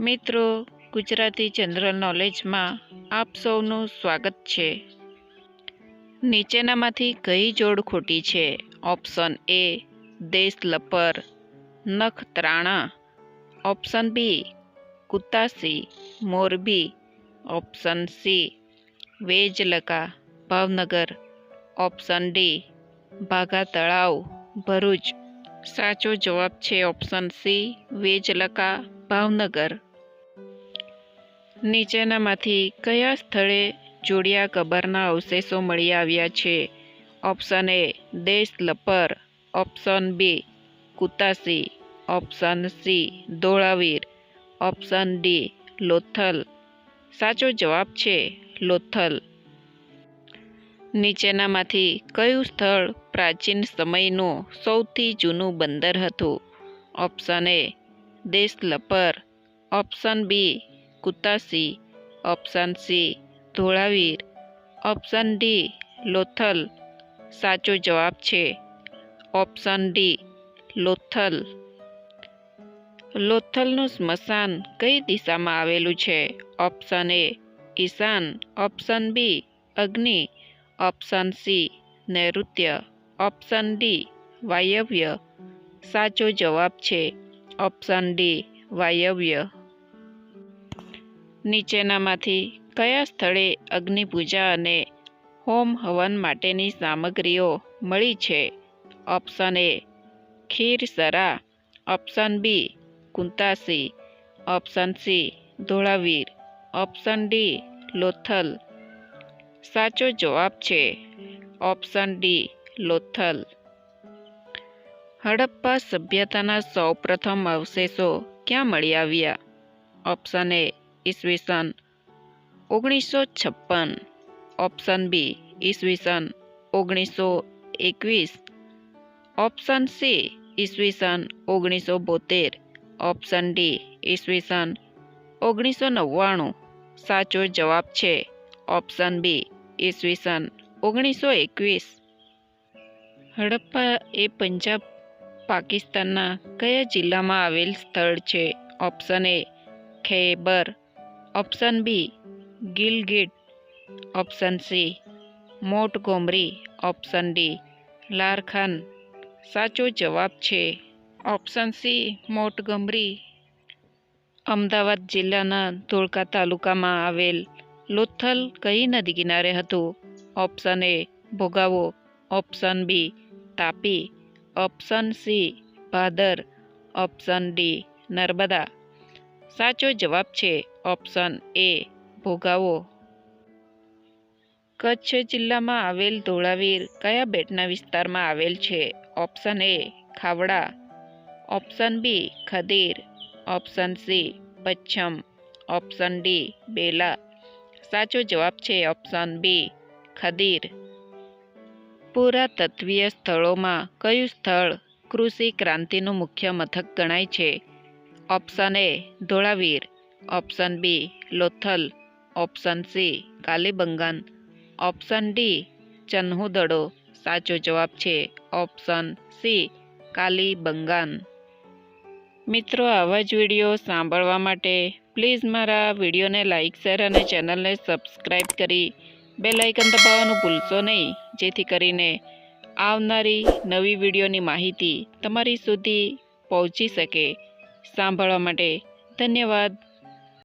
મિત્રો, ગુજરાતી જનરલ નોલેજમાં આપ સૌનું સ્વાગત છે. નીચેનામાંથી કઈ જોડ ખોટી છે? Option A, Deshalpar, Nakhatrana. Option B Kuntasi Morbi. Option C, Vejalka, Bhavnagar. Option D Bhaga Talav Bharuch. સાચો જવાબ છે ઓપ્શન સી, વેજલકા, ભાવનગર. નીચેનામાંથી કયા સ્થળે જોડિયા કબરના અવશેષો મળી આવ્યા છે? Option A, Deshalpar. Option B Kuntasi option C, Dholavira. Option D, Lothal. સાચો જવાબ છે, લોથલ. નીચેનામાંથી કયું સ્થળ પ્રાચીન સમયનું સૌથી જૂનું બંદર હતું? Option A, Deshalpar. Option B Kuntasi option C Dholavira option D Lothal, સાચો જવાબ છે. Option D Lothal. લોથલનું સ્મશાન કઈ દિશામાં આવેલું છે? ઓપ્શન એ ઈશાન. ઓપ્શન બી અગ્નિ. ઓપ્શન સી નૈઋત્ય. ઓપ્શન ડી વાયવ્ય. સાચો જવાબ છે. ઓપ્શન ડી વાયવ્ય. નીચેનામાંથી કયા સ્થળે અગ્નિપૂજા અને હોમ હવન માટેની સામગ્રીઓ મળી છે? Option A Khirsara option B, Kuntasi. Option C, Dholavira. Option D, Lothal. સાચો જવાબ છે, ઓપ્શન ડી, લોથલ. હડપ્પા સભ્યતાના સૌપ્રથમ અવશેષો ક્યાં મળી આવ્યા? ઓપ્શન એ ઈસવીસન ઓગણીસો છપ્પન. ઓપ્શન બી ઈસવીસન ઓગણીસો એકવીસ. ઓપ્શન સી ઈસવીસન ઓગણીસો બોતેર. ઓપ્શન ડી ઈસવીસન ઓગણીસો નવ્વાણું. સાચો જવાબ છે. ઓપ્શન બી ઈસવીસન ઓગણીસો એકવીસ. હડપ્પા એ પંજાબ પાકિસ્તાનના કયા જિલ્લામાં આવેલ સ્થળ છે? Option A Khyber. Option B, Gilgit. Option C, Montgomery. Option D Larkana સાચો જવાબ છે. Option C, મોટગમરી. અમદાવાદ જિલ્લાના ધોળકા તાલુકામાં આવેલ લોથલ કઈ નદી કિનારે હતું? Option A, Bhogavo. Option B, Tapi. Option C, Bhadar. Option D, Narmada. સાચો જવાબ છે ઓપ્શન એ, ભોગાવો. કચ્છ જિલ્લામાં આવેલ ધોળાવીર કયા બેટના વિસ્તારમાં આવેલ છે? Option A, Khavda. Option B, Khadir. Option C, Pachham. Option D, Bela. સાચો જવાબ છે ઓપ્શન બી, ખદીર. પુરાતત્વીય સ્થળોમાં કયું સ્થળ કૃષિ ક્રાંતિનું મુખ્ય મથક ગણાય છે? Option A Dholavira option B Lothal option C Kalibangan option D Chanhudaro સાચો જવાબ છે ઓપ્શન સી કાલીબંગન મિત્રો, આવા જ વીડિયો સાંભળવા માટે પ્લીઝ મારા વિડીયોને લાઇક શેર અને ચેનલને સબસ્ક્રાઈબ કરી બે લાઇકન દબાવવાનું ભૂલશો નહીં. જેથી કરીને આવનારી નવી વિડીયોની માહિતી તમારી સુધી પહોંચી શકે. સાંભળવા માટે. ધન્યવાદ.